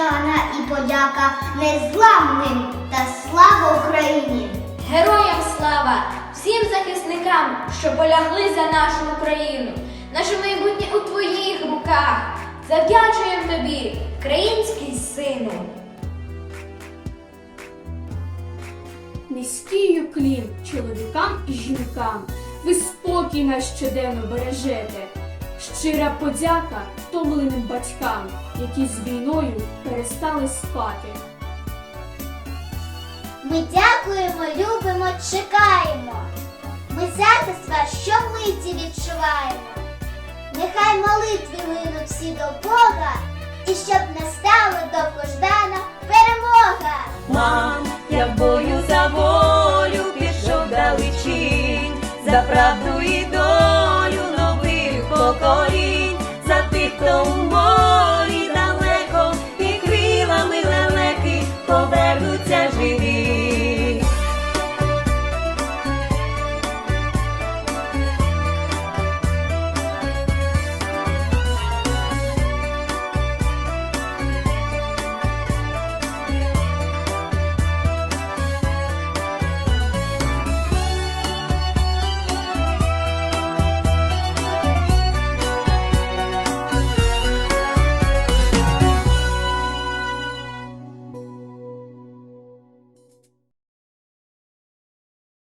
шана і подяка незламним та слава Україні! Героям слава! Всім захисникам, що полягли за нашу Україну. Наше майбутнє у твоїх руках. Завдячуємо тобі, український сину. Низький уклін чоловікам і жінкам, ви спокій наш щоденно бережете. Щира подяка втомленим батькам, які з війною перестали спати. Ми дякуємо, любимо, чекаємо. Ми затисва щомиті відчуваємо. Нехай молитви линуть всі до Бога, і щоб настала довгождана перемога. Мам, я в бою за волю пішов далечінь, за правду Cocorí.